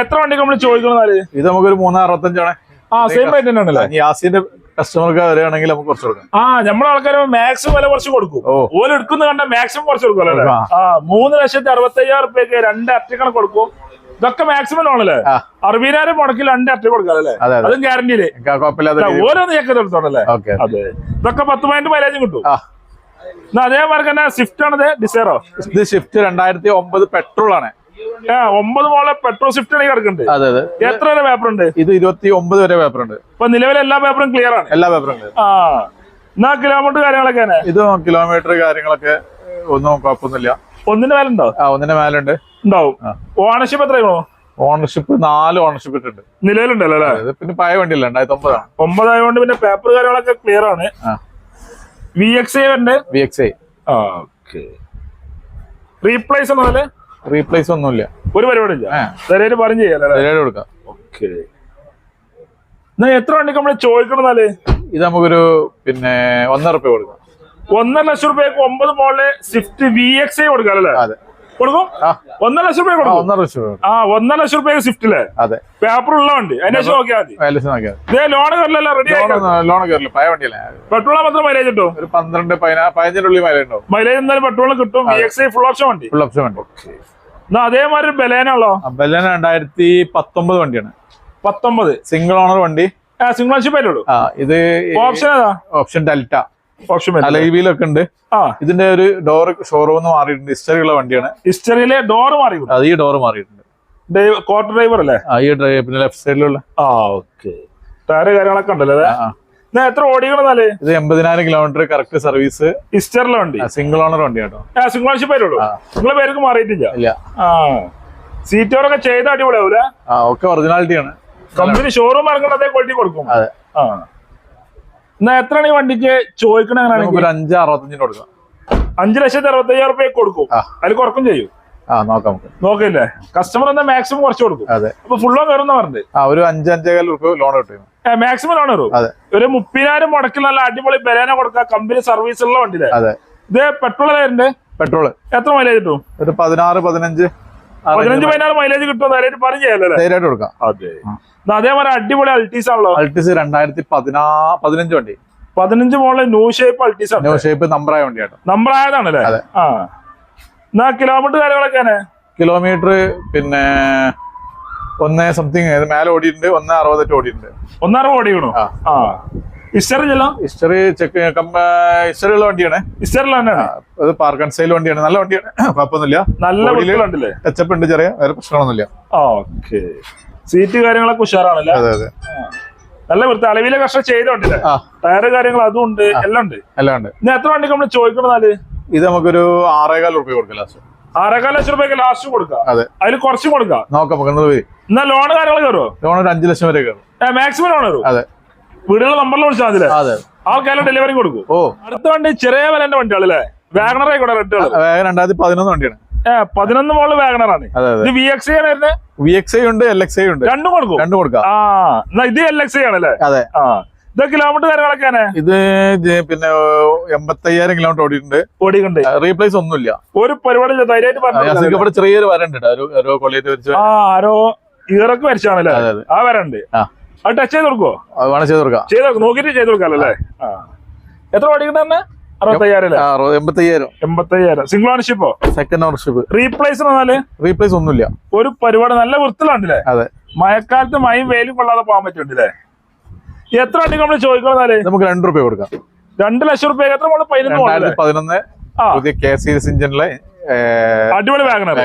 എത്ര വണ്ടി നമ്മൾ ചോദിക്കണമെന്നാൽ ഇത് നമുക്കൊരു മൂന്ന് അറുപത്തഞ്ചാണ്. ആ സെയിം റേറ്റ് തന്നെയാണല്ലേ? യാസിന്റെ കസ്റ്റമർക്ക് വരികയാണെങ്കിൽ നമുക്ക് കുറച്ച് കൊടുക്കാം. ആ നമ്മളെ ആൾക്കാർ മാക്സിമം വില കുറച്ച് കൊടുക്കും. ഓൽ എടുക്കുന്ന കണ്ട മാക്സിമം കുറച്ച് കൊടുക്കും അല്ലേ? ആ. മൂന്ന് ലക്ഷത്തി അറുപത്തി അയ്യായിരം റുപ്യക്ക് രണ്ട് അറ്റക്കണം കൊടുക്കും. ഇതൊക്കെ മാക്സിമം ആണല്ലേ. അറുപതിനായിരം മുടക്കിൽ രണ്ട് അറ്റ കൊടുക്കാം അതെ ഗ്യാരണ്ടിയിൽ ഓരോന്ന് ഓക്കെ. അതെ. ഇതൊക്കെ പത്ത് പോയിന്റ് മൈലേജും കിട്ടും. അതേപോലെ തന്നെ സ്വിഫ്റ്റ് ആണത് ഡിസൈറോ ഇത് സ്വിഫ്റ്റ് രണ്ടായിരത്തി ഒമ്പത് പെട്രോൾ ആണ്. ഒമ്പത് മോളെ പെട്രോൾ സ്വിഫ്റ്റ് ആണ് കിടക്കുന്നുണ്ട് അതെ അതെ. എത്ര വരെ പേപ്പർ ഉണ്ട്? ഇത് ഇരുപത്തി ഒമ്പത് വരെ പേപ്പർ ഉണ്ട്. ഇപ്പൊ നിലവിലെ എല്ലാ പേപ്പറും ക്ലിയർ ആണ്. എല്ലാ പേപ്പറും ആ എന്നാ കിലോമീറ്റർ കാര്യങ്ങളൊക്കെ ഇത് കിലോമീറ്റർ കാര്യങ്ങളൊക്കെ ഒന്നും കുഴപ്പമൊന്നുമില്ല. ഒന്നിന്റെ മേലെ ഉണ്ടോ ആ ഒന്നിന്റെ മേലുണ്ട്. ഉണ്ടാവും. ആ. ഓണർഷിപ്പ് എത്രയാണോ? ഓണർഷിപ്പ് നാല് ഓണർഷിപ്പ് ഇട്ടുണ്ട് നിലവിലുണ്ടല്ലോ അല്ലേ? പിന്നെ പഴയ വണ്ടിയല്ല രണ്ടായിരത്തി ഒമ്പതാണ്. ഒമ്പതായതുകൊണ്ട് പിന്നെ പേപ്പർ കാര്യങ്ങളൊക്കെ ക്ലിയർ ആണ്. വി എക്സ് ഐ ഉണ്ട് V X I okay replace എന്നതിൽ റീപ്ലേസ് ഒന്നുമില്ല. ഒരു പരിപാടി ഇല്ല പറഞ്ഞു ചെയ്യാലോ കൊടുക്കാം. ഓക്കെ. എത്ര വണ്ടിക്ക് നമ്മൾ ചോദിക്കണമെന്നാൽ ഇത് നമുക്കൊരു പിന്നെ ഒന്നര റുപ്യ കൊടുക്കാം. ഒന്നര ലക്ഷം റുപ്യ ഒമ്പത് മോളിൽ സ്വിഫ്റ്റ് വി എക്സ് കൊടുക്കാം അല്ലേ അതെ. കൊടുക്കും? ഒന്നര ലക്ഷം രൂപ കൊടുക്കും. ഒന്നര ലക്ഷം രൂപ ആ ഒന്നര ലക്ഷം രൂപ സ്വിഫ്റ്റിൽ. അതെ. പേപ്പർ ഉള്ള വണ്ടി. അതിനേശം നോക്കിയാൽ മതി. ഇതേ ലോൺ കയറില്ലല്ലോ റെഡി ലോൺ കയറില്ല. പഴയ വണ്ടിയല്ലേ? പെട്രോൾ മാത്രം മൈലേജ് കിട്ടും. ഒരു പന്ത്രണ്ട് പതിനഞ്ചിനുള്ളിൽ മൈലേജ് ഉണ്ടോ മൈലേജ് എന്തായാലും പെട്രോൾ കിട്ടും. ഫുൾ ഓപ്ഷൻ വണ്ടി. ഫുൾ ഓപ്ഷൻ വണ്ടി. എന്നാ അതേമാതിരി ബലേനാണല്ലോ ബലേന രണ്ടായിരത്തി പത്തൊമ്പത് വണ്ടിയാണ്. പത്തൊമ്പത്. സിംഗിൾ ഓണർ വണ്ടി. സിംഗിൾ ഓണർഷിപ്പ് ആ ഇത് ഓപ്ഷൻ ഏതാ? ഓപ്ഷൻ ഡെൽറ്റ അലൈവിയിലൊക്കെ ഉണ്ട്. ആ. ഇതിന്റെ ഒരു ഡോർ ഷോറൂം മാറിയിട്ടുണ്ട്. ഹിസ്റ്ററി ഉള്ള വണ്ടിയാണ്. ഹിസ്റ്ററിയിലെ ഡോർ മാറി അത് ഈ ഡോർ മാറിയിട്ടുണ്ട്. കോട്ടർ ഡ്രൈവർ അല്ലേ? ആ ഈ ഡ്രൈവർ പിന്നെ ലെഫ്റ്റ് സൈഡിലുള്ള ആ ഓക്കെ ടയറ് കാര്യങ്ങളൊക്കെ ഉണ്ടല്ലോ? എത്ര ഓടിക്കണമെന്നാൽ ഇത് എൺപതിനായിരം കിലോമീറ്റർ കറക്റ്റ് സർവീസ് ഹിസ്റ്ററിലെ വണ്ടി? സിംഗിൾ ഓണർ വണ്ടി കേട്ടോ. ആ സിംഗിൾ ഓണർഷിപ്പ്. നിങ്ങളെ പേർക്ക് മാറിയിട്ടില്ല? ഇല്ല. ആ. സീറ്റോറൊക്കെ ചെയ്ത അടിപൊളിയാവൂല? ആ ഒക്കെ ഒറിജിനാലിറ്റിയാണ് കമ്പനി ഷോറൂം ഇറങ്ങുന്ന അതേ ക്വാളിറ്റി കൊടുക്കും. അതെ. ആ. എന്നാ എത്രയാണ് ഈ വണ്ടിക്ക് ചോദിക്കണ ഒരു അഞ്ച് അറുപത്തഞ്ചിന് കൊടുക്കാം. അഞ്ചു ലക്ഷത്തി അറുപത്തി അയ്യായിരം റുപ്യ കൊടുക്കും അതിൽ കുറക്കും ചെയ്യും. ആ നോക്കാം നമുക്ക്. നോക്കില്ലേ കസ്റ്റമർ എന്താ മാക്സിമം കുറച്ച് കൊടുക്കും. അതെ. അപ്പൊ ഫുള്ളോ കയറുന്ന പറഞ്ഞത്. ആ ഒരു അഞ്ച് അഞ്ചേകാൽ റുപ്യ ലോൺ കിട്ടും. മാക്സിമം ലോൺ കയറും അതെ. ഒരു മുപ്പതിനായിരം മുടക്കിൽ നല്ല അടിപൊളി ബലേന കൊടുക്കാം കമ്പനി സർവീസ് ഉള്ള വണ്ടിയിലെ. അതെ. ഇത് പെട്രോൾ ആയിരുന്നു പെട്രോൾ എത്ര മൈലേജ് കിട്ടും? ഒരു പതിനാറ് പതിനഞ്ച്. പതിനഞ്ച് പതിനാറ് മൈലേജ് കിട്ടും പറഞ്ഞു ധൈര്യമായിട്ട് കൊടുക്കാം. അതെ. അതേപോലെ അടിപൊളി അൾട്ടീസ് ആണല്ലോ. അൾട്ടീസ് രണ്ടായിരത്തി പതിനാ പതിനഞ്ച് വണ്ടി. പതിനഞ്ച് മോളിൽ ന്യൂ ഷേപ്പ് അൾട്ടീസ് ആണ്. ന്യൂ ഷേപ്പ് നമ്പറായ വണ്ടിയാണ് അതെ. ആ. എന്നാ കിലോമീറ്റർ കാര്യങ്ങളൊക്കെ കിലോമീറ്റർ പിന്നെ ഒന്ന് സംതിങ് മേലെ ഓടിയിട്ടുണ്ട് ഒന്ന് അറുപതെട്ട് ഓടിയിട്ടുണ്ട്. ഒന്നറുപത് ഓടിയണോ ആ. ഹിസ്റ്ററി ഹിസ്റ്ററി ചെക്ക് ഹിസ്റ്ററി ഉള്ള വണ്ടിയാണ്. അത് പാർക്ക് ആൻഡ് സെയിൽ വണ്ടിയാണ്. നല്ല വണ്ടിയാണ്. <clears throat> കുഴപ്പമൊന്നുമില്ല. നല്ല ടച്ചപ്പ് ഉണ്ട് ചെറിയ വേറെ പ്രശ്നങ്ങളൊന്നുമില്ല. ഓക്കെ സീറ്റ് കാര്യങ്ങളൊക്കെ ഉഷാറാണല്ലേ? അതെ അതെ. നല്ല വൃത്തി. അളവിലെ കഷ്ടം ചെയ്തോണ്ടില്ലേ? ആ. ടയറ് കാര്യങ്ങൾ അതും ഉണ്ട് എല്ലാം ഉണ്ട്. എല്ലാം ഉണ്ട്. ഇന്ന് എത്ര വണ്ടിക്ക് നമ്മൾ ചോദിക്കണമെന്നാൽ ഇത് നമുക്കൊരു ആറേകാൽ റുപ്യ കൊടുക്കാം ലാസ്റ്റ് ആറേക്കാൽ ലക്ഷം രൂപയ്ക്ക് ലാസ്റ്റ് കൊടുക്കാം. അതെ. അതിൽ കുറച്ചും കൊടുക്കാം. നോക്കാം നമുക്ക് ഇന്ന് വരും എന്നാ ലോൺ കാര്യങ്ങൾ കയറുമോ ലോൺ ഒരു അഞ്ചു ലക്ഷം വരെ കയറും. മാക്സിമം ലോൺ കയറും അതെ. വീടുകളുടെ നമ്പറിൽ വിളിച്ചാൽ മതി ആൾക്കാരെ ഡെലിവറി കൊടുക്കും. ഓ. അടുത്ത വണ്ടി ചെറിയ വിലന്റെ വണ്ടികളല്ലേ വാഗണർ ആയിക്കോട്ടെ റെഡ് കളർ രണ്ടായിരത്തി പതിനൊന്ന് വണ്ടിയാണ്. ഏഹ് പതിനൊന്ന് മോൾ ആണ്. അതെ ഇത് വി എക്സ് ആണ് വരുന്നത് വി എക്സ് ഐ ഉണ്ട് എൽ എക്സ് ഐ ഉണ്ട്. രണ്ടും കൊടുക്കും. രണ്ടും കൊടുക്കാം. ആ എന്നാ ഇത് എൽ എക്സ് ഐ ആണല്ലേ അതെ. ആ. ഇത് കിലോമീറ്റർ കാര്യങ്ങളൊക്കെയാണ് ഇത് പിന്നെ എൺപത്തയ്യായിരം കിലോമീറ്റർ ഓടിയിട്ടുണ്ട്. ഓടിയിട്ടുണ്ട്. റീപ്ലേസ് ഒന്നുമില്ല. ഒരു പരിപാടി ഇല്ല, ധൈര്യമായിട്ട് ഇവിടെ ചെറിയൊരു വരണ്ട് ആരോ ഈറക്ക് വരച്ചാണല്ലേ ആ വരണ്ട്. ആ. അത് ടച്ച് ചെയ്ത് കൊടുക്കുവോ? വേണം ചെയ്ത് കൊടുക്കാം. ചെയ്ത് ചെയ്ത് എത്ര തന്നെ സിംഗിൾ ഓണർഷിപ്പോ സെക്കൻഡ് ഓണർഷിപ്പ് റീപ്ലേസ് എന്നാൽ റീപ്ലേസ് ഒന്നുമില്ല. ഒരു പരിപാടി നല്ല വൃത്തിലുണ്ടല്ലേ അതെ. മഴക്കാലത്ത് മഴയും വെയിലും കൊള്ളാതെ പോകാൻ പറ്റുന്നുണ്ടല്ലേ? എത്ര വണ്ടി നമ്മൾ ചോദിക്കണമെന്നാൽ നമുക്ക് രണ്ട് റുപ്യ കൊടുക്കാം. രണ്ട് ലക്ഷം റുപ്യ എത്ര മോൾ പതിനൊന്ന് പുതിയ കെ സീരീസ് ഇഞ്ചിനിലെ അടിപൊളി വാഗണർ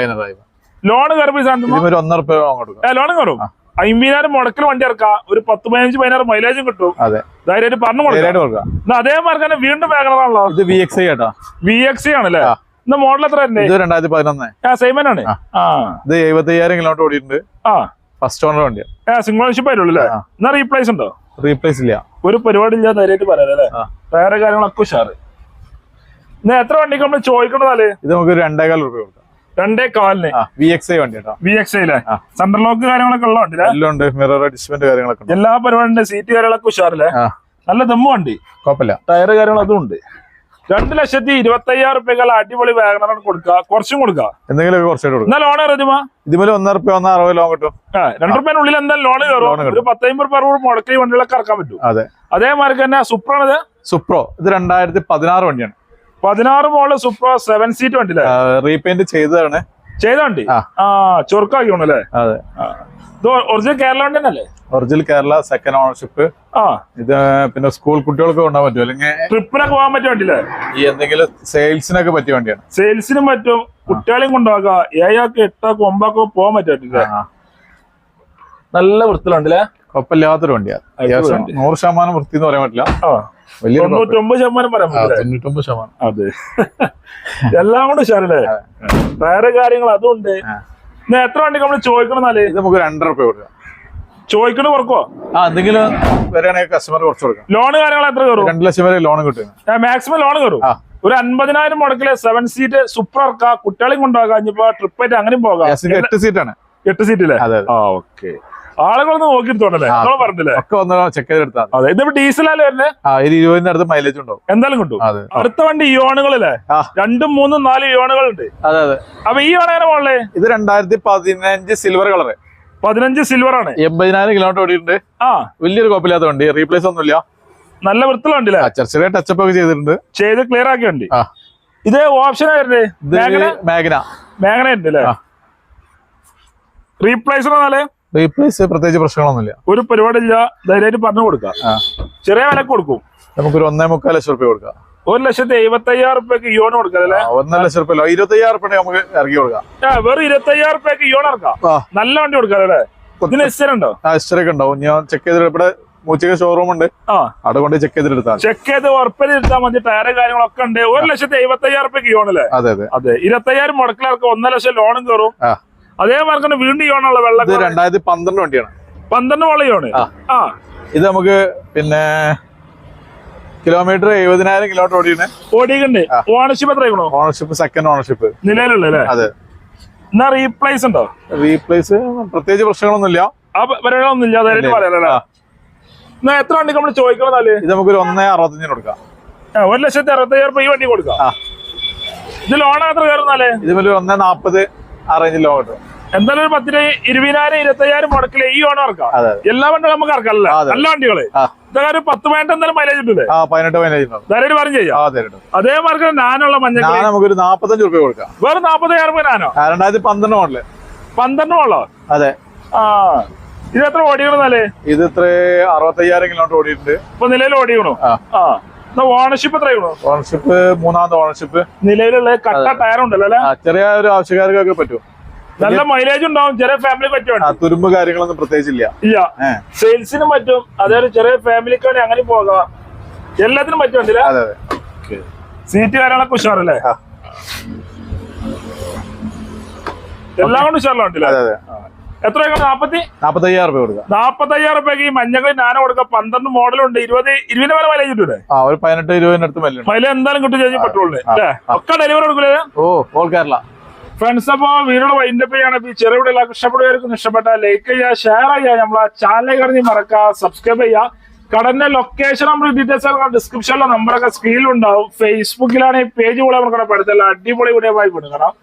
ലോൺ കയറി ഒന്നര റുപ്യ ലോൺ കയറും അമ്പതിനായിരം മുടക്കിൽ വണ്ടി ഇറക്കാം ഒരു പത്ത് പതിനഞ്ച് പതിനാറ് മൈലേജും കിട്ടും. അതെ. ധൈര്യമായിട്ട് പറഞ്ഞു കൊടുക്കാം. അതേ മാർഗം തന്നെ വീണ്ടും വാഗണറാണല്ലോ ഇത് വി എക്സ് ഐ ആട്ടാ. വി എക്സ് ആണല്ലേ. ഇന്ന് മോഡൽ എത്ര രണ്ടായിരത്തി പതിനൊന്ന് ആ സെയിമൻ ആണ്. ആ. ഇത് എഴുപത്തയ്യായിരം കിലോമീറ്റർ ഓടിയിട്ടുണ്ട്. ആ. ഫസ്റ്റ് ഓണർ വണ്ടിയാണ് ആ സിംഗിൾ ഓണർഷിപ്പ് ആയിട്ടുള്ളൂ അല്ലേ? എന്നാ റീപ്ലേസ് ഉണ്ടോ? റീപ്ലേസ് ഇല്ല. ഒരു പരിപാടി ഇല്ല ധൈര്യമായിട്ട് പറയാം അല്ലേ? ആ. വേറെ കാര്യങ്ങളൊക്കെ ഉഷാറ്. എത്ര വണ്ടിക്ക് നമ്മൾ ചോദിക്കണതാൽ ഇത് നമുക്ക് രണ്ടേകാൽ റുപ്യ കൊടുക്കാം. രണ്ടേ കാലിന്. വി എക്സ് ഐ വണ്ടി വി എക്സ് ഐയിലെ ആ. സെന്റർ ലോക്ക് കാര്യങ്ങളൊക്കെ ഉള്ള വണ്ടി എല്ലാം ഉണ്ട്. മിറർ അഡ്ജസ്റ്റ്മെന്റ് കാര്യങ്ങളൊക്കെ എല്ലാ പരിപാടിന്റെ സീറ്റ് കാര്യങ്ങളൊക്കെ ഉഷാറില്ലേ? നല്ല ദമ്മ് വണ്ടി. കുഴപ്പമില്ല. ടയർ കാര്യങ്ങൾ അതും ഉണ്ട്. രണ്ട് ലക്ഷത്തി ഇരുപത്തി അയ്യായിരം റുപ്യക്കുള്ള അടിപൊളി വാഗണറാണ് കൊടുക്കുക. കുറച്ചും കൊടുക്കുക. എന്തെങ്കിലും കുറച്ച് കൊടുക്കാം. ലോൺ റജിമ ഇതുപോലെ ഒന്നര റുപ്യ ഒന്നര അറുപത് ലോൺ കിട്ടും. രണ്ടു റുപ്യന്റെ ഉള്ളിൽ എന്തായാലും ലോൺ കയറും. ഒരു പത്തമ്പത് റുപ്യ അറുപത് മുടക്കി വണ്ടികളൊക്കെ ഇറക്കാൻ പറ്റും. അതെ. അതേമാതിരി തന്നെ സുപ്രാണിത് സുപ്രോ ഇത് രണ്ടായിരത്തി പതിനാറ് വണ്ടിയാണ്. പതിനാറ് മോൾ സൂപ്പർ സെവൻ സീറ്റ് വണ്ടിയില്ലേ റീപെയിന്റ് ചെയ്തതാണ്. ചെയ്ത വണ്ടി? ആ. ചൊറുക്കാക്കിയോണല്ലേ ചൊറുക്കാക്കി അല്ലേ? അതെ. ഇത് ഒറിജിനൽ കേരള വണ്ടി തന്നെയല്ലേ? ഒറിജിനൽ കേരള സെക്കൻഡ് ഓണർഷിപ്പ് ആ. ഇത് പിന്നെ സ്കൂൾ കുട്ടികൾക്ക് കൊണ്ടുപോകാൻ പറ്റും അല്ലെങ്കിൽ ട്രിപ്പിനൊക്കെ പോകാൻ പറ്റിയ വണ്ടിയില്ലേ? ഈ എന്തെങ്കിലും സെയിൽസിനൊക്കെ പറ്റിയ വണ്ടിയാണ്. സെയിൽസിനും പറ്റും. കുട്ടികളെയും കൊണ്ടുപോകാം. ഏഴാക്ക് എട്ടാക്ക് ഒമ്പാക്കോ പോകാൻ പറ്റിയ വണ്ടിയില്ലേ? നല്ല വൃത്തിലുണ്ടല്ലേ കുഴപ്പമില്ലാത്തൊരു വണ്ടിയാണ് അത്യാവശ്യം. നൂറ് ശതമാനം വൃത്തി എന്ന് പറയാൻ പറ്റില്ല. കുഴപ്പം. തൊണ്ണൂറ്റൊമ്പത് ശതമാനം പറയാൻ പറ്റില്ല? തൊണ്ണൂറ്റൊമ്പത് ശതമാനം. അതെ. എല്ലാം കൊണ്ട് ഉഷാറല്ലേ? വേറെ കാര്യങ്ങൾ അതുണ്ട്. എത്ര വണ്ടി നമ്മൾ ചോദിക്കണമെന്നാൽ ഇത് നമുക്ക് രണ്ടര റുപ്യ കൊടുക്കാം. ചോദിക്കണ കുറക്കോ? ആ എന്തെങ്കിലും വരികയാണെങ്കിൽ കസ്റ്റമർ കുറച്ച് കൊടുക്കാം. ലോൺ കാര്യങ്ങൾ എത്ര കയറും? രണ്ട് ലക്ഷം വരെ ലോൺ കിട്ടും. മാക്സിമം ലോൺ കയറും? ഒരു അൻപതിനായിരം മുടക്കിലെ സെവൻ സീറ്റ് സൂപ്പർ ഇറക്കാം കുട്ടികളെയും കൊണ്ടുപോകാം. ഇനിയിപ്പോ ട്രിപ്പ് ആയിട്ട് അങ്ങനെയും പോകാം. എട്ട് സീറ്റാണ് എട്ട് അതെ ആ ഓക്കെ ആളുകളൊന്ന്. നമ്മൾ പറഞ്ഞില്ലേ? ഒക്കെ വന്ന് ചെക്ക് ചെയ്തെടുത്താൽ അതെ ഇതിപ്പോ വരുന്നത് ആ ഒരു ഇരുപതിന്റെ അടുത്ത് മൈലേജ് ഉണ്ടോ എന്തായാലും കിട്ടും. അടുത്ത വണ്ടി ഇയോണുകളല്ലേ. രണ്ടും മൂന്നും നാലും ഇയോണുകൾ ഉണ്ട് അതെ അതെ. അപ്പൊ ഈ ഓണങ്ങനെ മോളെ ഇത് രണ്ടായിരത്തി പതിനഞ്ച് സിൽവർ കളർ പതിനഞ്ച് സിൽവർ ആണ്. എൺപതിനായിരം കിലോമീറ്റർ ഓടിയിട്ടുണ്ട്. ആ. വലിയൊരു കുഴപ്പമില്ലാത്ത വണ്ടി റീപ്ലേസ് ഒന്നുമില്ല. നല്ല ആ, ചെറിയ ടച്ചപ്പ് ഒക്കെ ചെയ്തിട്ടുണ്ട്. ചെയ്ത് ക്ലിയർ ആക്കിയ വണ്ടി. ഇത് ഓപ്ഷൻ ഇത് മേഘന മേഘന ഉണ്ട് അല്ലേ? റീപ്ലേസ് റീപ്ലേസ് എന്നാലേ റീപ്ലേസ് പ്രത്യേകിച്ച് പ്രശ്നങ്ങളൊന്നുമില്ല. ഒരു പരിപാടി ഇല്ല ധൈര്യമായിട്ട് പറഞ്ഞു കൊടുക്കാം. ചെറിയ വിലക്ക് കൊടുക്കും. നമുക്കൊരു ഒന്നേ മുക്കാൽ ലക്ഷം റുപ്യ കൊടുക്കാം. ഒരു ലക്ഷത്തി എഴുപത്തി അയ്യായിരം റുപ്യക്ക് യോൺ കൊടുക്കാം അല്ലേ? ഒന്നര ലക്ഷം റുപ്യ ഇരുപത്തി അയ്യായിരം റുപ്യ നമുക്ക് ഇറക്കി കൊടുക്കാം. വെറും ഇരുപത്തി അയ്യായിരം റുപ്യക്ക് യോൺ ഇറക്കാം. നല്ല വണ്ടി കൊടുക്കാം അല്ലേ? ഇതിന് എസ്റ്റർ ഉണ്ടോ? ആ ഹിസ്റ്ററി ഉണ്ടാവും. ഞാൻ ചെക്ക് ചെയ്തിട്ട് ഇവിടെ മൂച്ചിക ഷോറൂം ഉണ്ട്. അവിടെ കൊണ്ട് ചെക്ക് ചെയ്തിട്ട് ചെക്ക് ചെയ്ത് ഉറപ്പിൽ മതി ടയറ് കാര്യങ്ങളൊക്കെ ഉണ്ട്. ഒരു ലക്ഷത്തി എഴുപത്തി അയ്യായിരം റുപ്യക്ക് യോൺ അല്ലേ? അതെ അതെ. അതെ ഇരുപത്തി അയ്യായിരം മുടക്കിലിറക്കാം ഒന്നര ലക്ഷം ലോണും കയറും. അതേമാതിരി തന്നെ വീണ്ടും ഇയോണുള്ള വെള്ളം ഇത് രണ്ടായിരത്തി പന്ത്രണ്ട് വണ്ടിയാണ്. പന്ത്രണ്ട് വളയാണ് ആ. ഇത് നമുക്ക് പിന്നെ കിലോമീറ്റർ എഴുപതിനായിരം കിലോമീറ്റർ ഓടിയാണ് ഓടിയുണ്ട് ഓണർഷിപ്പ് എത്ര ഓണർഷിപ്പ് സെക്കൻഡ് ഓണർഷിപ്പ് നിലയിലുള്ള അതെ. എന്നാ റീപ്ലേസ് ഉണ്ടോ? റീപ്ലേസ് പ്രത്യേകിച്ച് പ്രശ്നങ്ങളൊന്നുമില്ല. ആ പരിപാടികളൊന്നും ഇല്ല അതായത് പറയാലല്ലേ ആ. എന്നാ എത്ര വണ്ടി നമ്മൾ ചോദിക്കണതല്ലേ ഇത് നമുക്കൊരു ഒന്നേ അറുപത്തഞ്ചിന് കൊടുക്കാം. ഒരു ലക്ഷത്തി അറുപത്തയ്യായിരം രൂപ ഈ വണ്ടി കൊടുക്കാം. ഇത് ലോൺ എത്ര കയറുന്നാലേ ഇതുപോലെ ഒന്നേ നാപ്പത് ആ റേഞ്ചിൽ ലോൺ കിട്ടും എന്തായാലും ഒരു പത്തിന് ഇരുപതിനായിരം ഇരുപത്തയ്യായിരം മുടക്കിൽ ഈ ഓണം ഇറക്കാം. എല്ലാ വണ്ടികളും നമുക്ക് ഇറക്കാം എല്ലാ നല്ല വണ്ടികൾ ഇതൊക്കെ ഒരു പത്ത് പതിനെട്ട് എന്തായാലും മൈലേജ് ഉണ്ടല്ലേ? പതിനെട്ട് മൈലേജ് ധാരാളം പറഞ്ഞു ചെയ്യാം. അതേ മാർക്ക് നാനുള്ള മഞ്ഞ നമുക്ക് നമുക്കൊരു നാപ്പത്തഞ്ച് രൂപ കൊടുക്കാം. വേറെ നാപ്പത്തയ്യായിരം രൂപ നാനോ? രണ്ടായിരത്തി പന്ത്രണ്ട് മോഡൽ. പന്ത്രണ്ട് മോളോ അതെ. ആ. ഇത് എത്ര ഓടിക്കണമെന്നാൽ ഇത് ഇത്ര അറുപത്തയ്യായിരം കിലോമീറ്റർ ഓടിയിട്ടുണ്ട്. ഇപ്പൊ നിലയിൽ ഓടിക്കണോ? ആ. ഓണർഷിപ്പ് എത്രയുള്ളൂ ഓണർഷിപ്പ് മൂന്നാമത്തെ ഓണർഷിപ്പ് നിലവിലുള്ള കട്ട ടയർ ഉണ്ടല്ലോ അല്ലെ? ചെറിയ ഒരു ആവശ്യക്കാർക്കൊക്കെ പറ്റും. നല്ല മൈലേജ് ഉണ്ടാവും ചെറിയ ഫാമിലി പറ്റും തുരുമ്പ് കാര്യങ്ങളൊന്നും പ്രത്യേകിച്ചില്ല. ഇല്ല. സെയിൽസിനും പറ്റും അതേപോലെ ചെറിയ ഫാമിലിക്ക് അങ്ങനെ പോകാം. എല്ലാത്തിനും പറ്റും അതെ അതെ. സീറ്റ് കാര്യങ്ങളൊക്കെ ഉഷാറല്ലേ. എല്ലാം കൊണ്ട് അതെ എത്ര നാപ്പത്തി നാപ്പത്തയ്യായിരം രൂപ കൊടുക്കാം. നാപ്പത്തയ്യായിരം രൂപയ്ക്ക് ഈ മഞ്ഞകൾ നാനോ കൊടുക്കാം. പന്ത്രണ്ട് മോഡലുണ്ട് ഇരുപത് ഇരുപതിന് വരെ വില കിട്ടൂടെ ആ ഒരു പതിനെട്ട് ഇരുപതിന് അടുത്ത് വില മൈലേജ് എന്തായാലും കിട്ടും ചേച്ചി പെട്രോളിന് അല്ലേ? ഒക്കെ ഡെലിവറി കൊടുക്കില്ലേ ഓ ഓൾ കേരള ഫ്രണ്ട്സ് അപ്പോ വീഡിയോ വൈൻഡപ്പ് ചെയ്യാണ്. ഈ ചെറിയ വീഡിയോ എല്ലാവർക്കും ഇഷ്ടപ്പെടുകയായിരിക്കും ഇഷ്ടപ്പെട്ട ലൈക്ക് ചെയ്യുക ഷെയർ ചെയ്യുക. നമ്മളെ ചാനൽ കറിഞ്ഞ് മറക്കുക സബ്സ്ക്രൈബ് ചെയ്യുക. കടന്റെ ലൊക്കേഷൻ നമ്മൾ ഡീറ്റെയിൽസ് ഒക്കെ ഡിസ്ക്രിപ്ഷനിലെ നമ്പറൊക്കെ സ്ക്രീനിലുണ്ടാവും ഫേസ്ബുക്കിലാണ് ഈ പേജ് പോലെ നമുക്ക് പഠിത്തല്ല അടിപൊളി വീഡിയോ ആയി കൊടുക്കണം